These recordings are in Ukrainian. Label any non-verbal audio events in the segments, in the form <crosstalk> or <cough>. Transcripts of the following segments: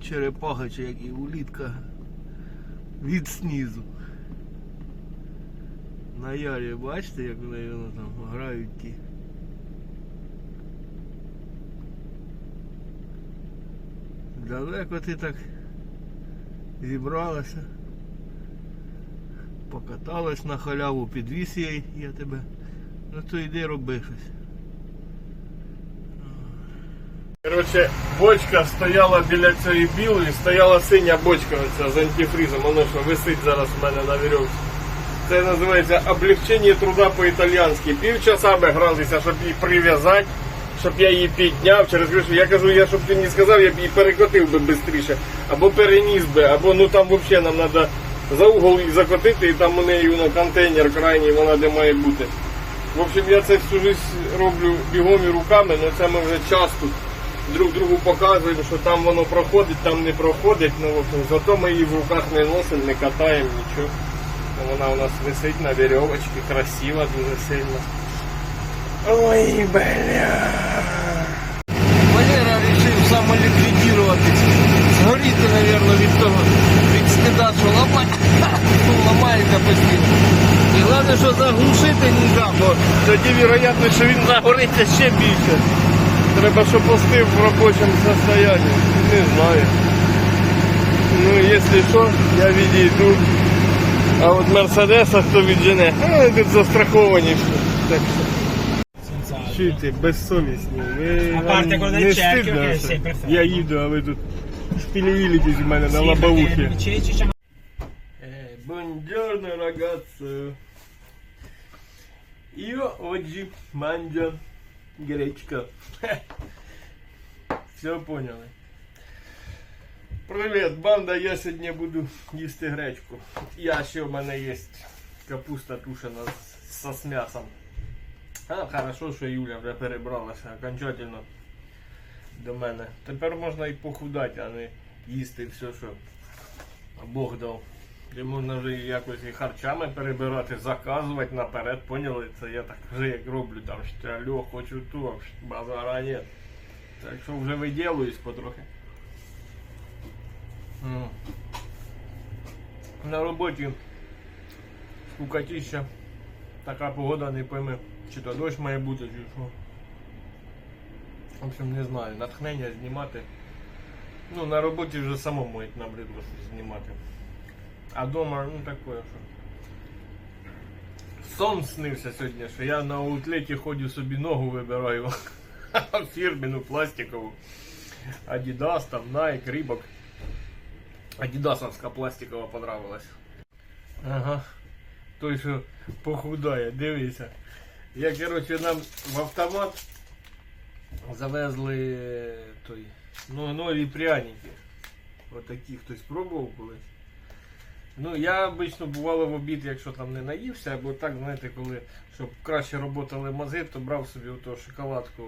Черепаха чи як і улітка від снизу. На ярі бачите, як вони воно там грають ті. Далеко ти так зібралася. Покаталась на халяву, підвіз я, я тебе. Ну то йди роби щось. Коротше, бочка стояла біля цієї білої, стояла синя бочка оця з антифризом, воно що висить зараз в мене на вірьовці. Це називається облегчення труда по-італійськи. Півчаса би гралися, щоб її прив'язати, щоб я її підняв через кришу. Я кажу, я щоб ти не сказав, я б її перекотив би швидше. Або переніс би, або ну там взагалі нам треба за угол їх закотити, і там у неї воно контейнер крайній, вона де має бути. В общем, я це всю життя роблю бігом і руками, але це ми вже часто друг другу показуємо, що там воно проходить, там не проходить. Ну, зато ми її в руках не носимо, не катаємо, нічого. Ну, Вона у нас висить на веревочці, красива дуже сильно. Ой, бля. Валера вирішив самоліквідуватись. Згоріти, мабуть, від того, від стида, що ламає, <laughs> ламається постійно. І головне, що заглушити не бо тоді вероятно, що він загориться ще більше. Треба, щоб остив в робочому состоянии. Не знаю. Ну, если що, я відійду. А от Мерседеса хто віджене, а тут застраховані. Так що. Чуєте, безсовісні. Ви А parte вам quello del не cerchio стидно, che що sei perfetto. Я їду, а ви тут шпілювілітесь у мене на Sì, лобовухі. perché i ceci c'hanno- Buongiorno ragazzo. Io oggi mangio гречка. Все поняли. Привіт, банда, я сьогодні буду їсти гречку. Я ще в мене є капуста тушена з, з м'ясом. А, хорошо, що Юля вже перебралася окончательно до мене. Тепер можна і похудати, а не їсти все, що Бог дав. Де можна вже якось і харчами перебирати, заказувати наперед, поняли? Це я так вже як роблю там, що алло, хочу то, базара нет. Так що вже виділуюсь потрохи. На роботі скукотіща. Така погода не пойме, чи то дощ має бути, чи що. В общем, не знаю, натхнення знімати. Ну, на роботі вже самому як набридло щось знімати. А дома, ну таке, що. Сон снився сьогодні, що я на аутлеті ходю собі ногу вибираю. <laughs> Фірменну пластикову. Adidas, там, Nike, Reebok. Адідасовська пластикова понравилась. Ага. Той, що похудає, дивися. Я, коротше, нам в автомат завезли той, ну, нові пряники. Отакі хтось пробував колись. Ну, я обично бувало в обід, якщо там не наївся, або так, знаєте, коли щоб краще роботали мази, то брав собі оту шоколадку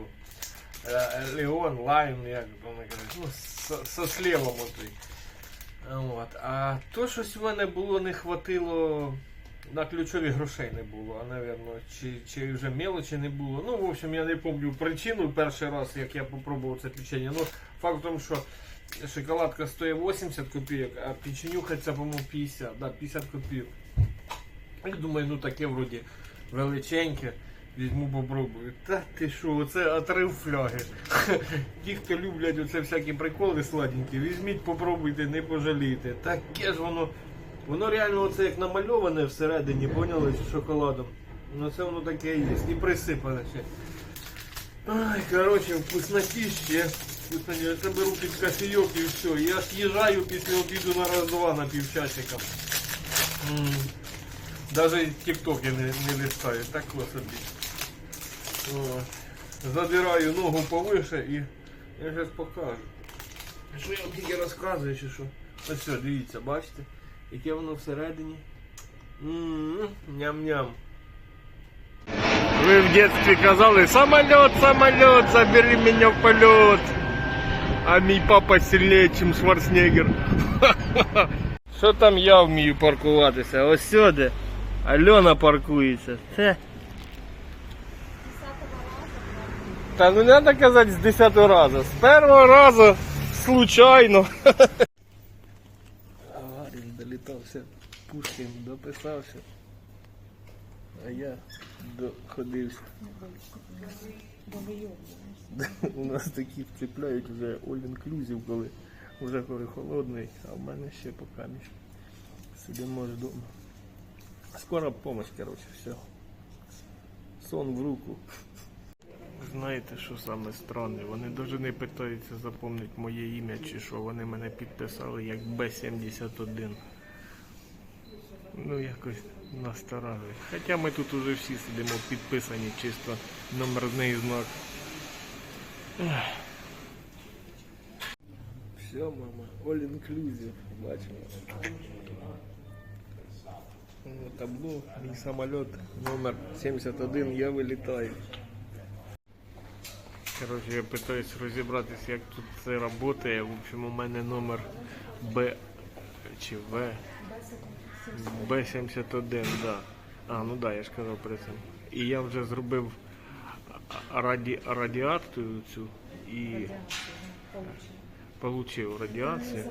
е, Леон, Лайм, як вони кажуть, ну, со слівом отой. От. А то щось в мене було не хватило. На ключові грошей не було, а напевно, чи, чи вже мелочі не було. Ну, в общем, я не пам'ятаю причину перший раз, як я попробував це печення. Ну, факт в тому, що шоколадка стоїть 80 копійок, а печенюха це, по-моєму, 50, да, 50 копійок. І думаю, ну таке вроді величеньке. Візьму попробую. Та ти що, оце отрив фляги. <laughs> Ті, хто люблять оце всякі приколи сладенькі, візьміть, попробуйте, не пожалійте. Таке ж воно. Воно реально оце як намальоване всередині, поняли, з шоколадом. Ну це воно таке є. І присипане ще. Ай, коротше, вкуснотіще. Вкуснотіще. Я беру під кофійок і все. Я з'їжджаю після обіду на раз-два на півчасика. Даже тіктоки не, не листаю, так собі. О, Задираю ногу повише і я зараз покажу. Що я вам тільки розказую, чи що? Ось все, дивіться, бачите, яке воно всередині. Ням-ням. Ви в дитинстві казали, самоліт, самоліт, забери мене в польот. А мій папа сильніше, ніж Шварценеггер. <laughs> Що там я вмію паркуватися? Ось сюди. Альона паркується. Це. Та ну не треба казати з 10 разу. З першого разу случайно. <laughs> Гагарін долітався, Пушкін дописався. А я доходився. У нас такі вцепляють вже all-inclusive, коли вже коли холодний, а в мене ще поки ніж. Сидимо ж вдома. Скоро помощь, короче, все. Сон в руку. Знаєте, що саме странне? Вони навіть не питаються запомнити моє ім'я чи що. Вони мене підписали як Б-71. Ну, якось насторажує. Хоча ми тут уже всі сидимо підписані, чисто номерний знак. Все, мама, all inclusive, бачимо. Ну, Табло, мій самоліт, номер 71, я вилітаю. Коротше, я питаюсь розібратися, як тут це працює. В общем, у мене номер Б чи В. Б71, да. А, ну да, я ж казав про це. І я вже зробив раді, радіацію цю і получив радіацію.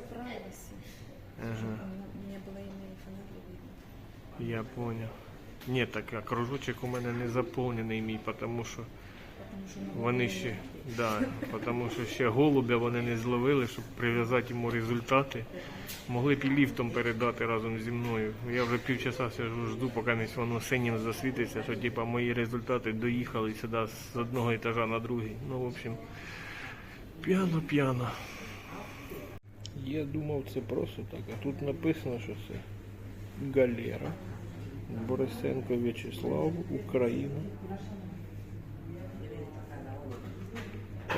Ага. Я понял. Ні, так а кружочок у мене не заповнений мій, тому що Потому что вони ще, да, тому що ще голубя вони не зловили, щоб прив'язати йому результати. Могли б і ліфтом передати разом зі мною. Я вже півчаса сижу, жду, поки не воно синім засвітиться, що типа мої результати доїхали сюди з одного етажа на другий. Ну, в общем, п'яно-п'яно. Я думав, це просто так, а тут написано, що це галера. Борисенко В'ячеслав, Україна.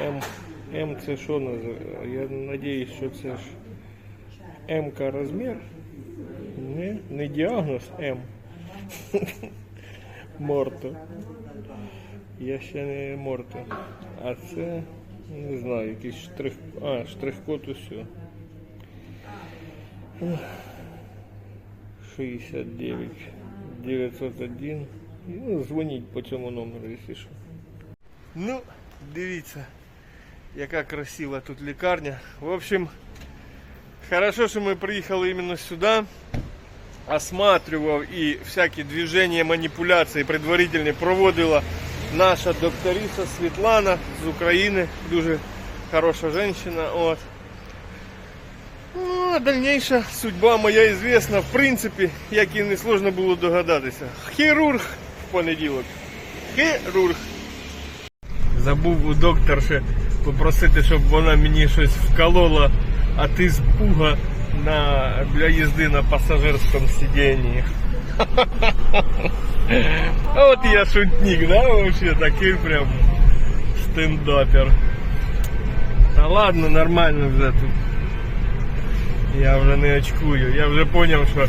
М, М це що називає? Я надіюсь, що це ж МК розмір. Не, не діагноз М. <laughs> Морто. Я ще не морто. А це не знаю, якийсь штрих. А, штрих-код усе. 69 901. Ну, дзвоніть по цьому номеру, якщо що. Ну, дивіться, Яка красива тут лікарня. В общем, хорошо, що ми приїхали іменно сюди. Осматривав і всякі движення, маніпуляції предварительні проводила наша докториса Світлана з України. Дуже хороша жінка. От. Ну, а дальніша судьба моя известна, в принципі, як і не сложно було догадатися. Хірург в понеділок. Хірург. Забув у докторши попросити, щоб вона мені щось вколола, а ти пуга на, для їзди на пасажирському сидінні. <laughs> От я шутник, да, вообще такий прям стендапер. Та ладно, нормально вже тут. Я вже не очкую. Я вже зрозумів, що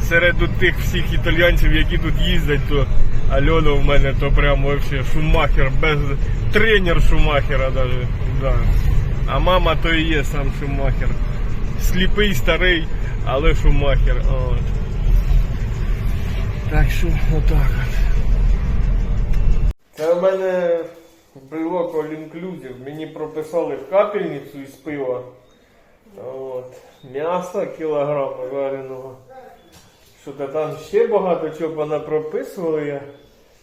серед тих всіх італійців, які тут їздять, то Альона в мене то прям вообще шумахер, без тренер шумахера даже. Да. А мама то і є сам шумахер. Сліпий, старий, але шумахер. От. Так що отак от. Це в мене брелок All Inclusive. Мені прописали капельницю із пива. От. М'ясо кілограм вареного. Що то там ще багато чого понапрописували я.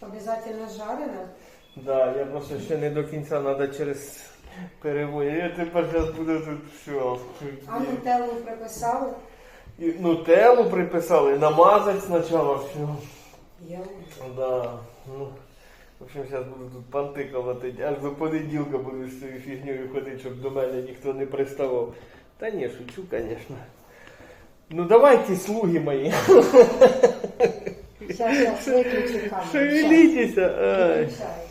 Обязательно жарено. Да, я просто ще не до кінця треба через перевод. Я тепер зараз буду тут все. А нутеллу приписали. І нутеллу приписали, намазати спочатку все. Я Да. Ну, в общем, зараз буду тут понти колотити. Аж до понеділка буду з цією фігньою ходити, щоб до мене ніхто не приставав. Та ні, шучу, звісно. Ну давайте, слуги мої. Сейчас, сейчас, выключи камеру. Ай. Сейчас.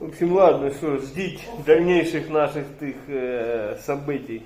В общем, ладно, що, ждіть дальнейших наших тих э, событий.